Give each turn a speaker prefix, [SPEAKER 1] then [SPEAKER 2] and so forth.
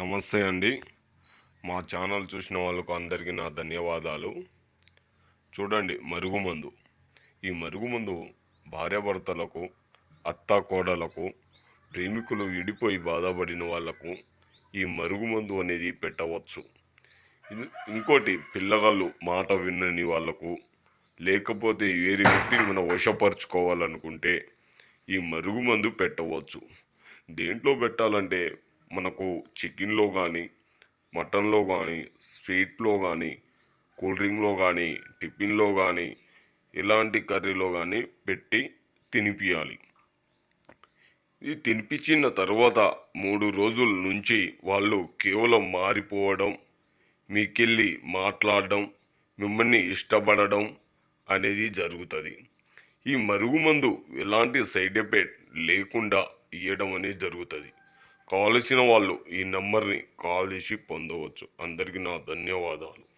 [SPEAKER 1] నమస్తే అండి. మా ఛానల్ చూసిన వాళ్ళకు అందరికీ నా ధన్యవాదాలు. చూడండి మరుగుమందు. ఈ మరుగుమందు భార్యాభర్తలకు అత్త కోడలకు ప్రేమికులు విడిపోయి బాధపడిన వాళ్ళకు ఈ మరుగుమందు అనేది పెట్టవచ్చు. ఇంకోటి పిల్లగాళ్ళు మాట వినని వాళ్ళకు లేకపోతే వేరే వ్యక్తిని మనం వశపరుచుకోవాలనుకుంటే ఈ మరుగుమందు పెట్టవచ్చు. దేంట్లో పెట్టాలంటే మనకు చికెన్లో కానీ మటన్లో కానీ స్వీట్లో కానీ కూల్ డ్రింక్లో కానీ టిఫిన్లో కానీ ఇలాంటి కర్రీలో కానీ పెట్టి తినిపించాలి ఇది తినిపించిన తర్వాత మూడు రోజుల నుంచి వాళ్ళు కేవలం మారిపోవడం మీకెళ్ళి మాట్లాడడం మిమ్మల్ని ఇష్టపడడం అనేది జరుగుతుంది. ఈ మరుగుమందు ఎలాంటి సైడ్ ఎఫెక్ట్ లేకుండా ఇవ్వడం అనేది జరుగుతుంది. కావలసిన వాళ్ళు ఈ నెంబర్ని కాల్ చేసి పొందవచ్చు. అందరికీ నా ధన్యవాదాలు.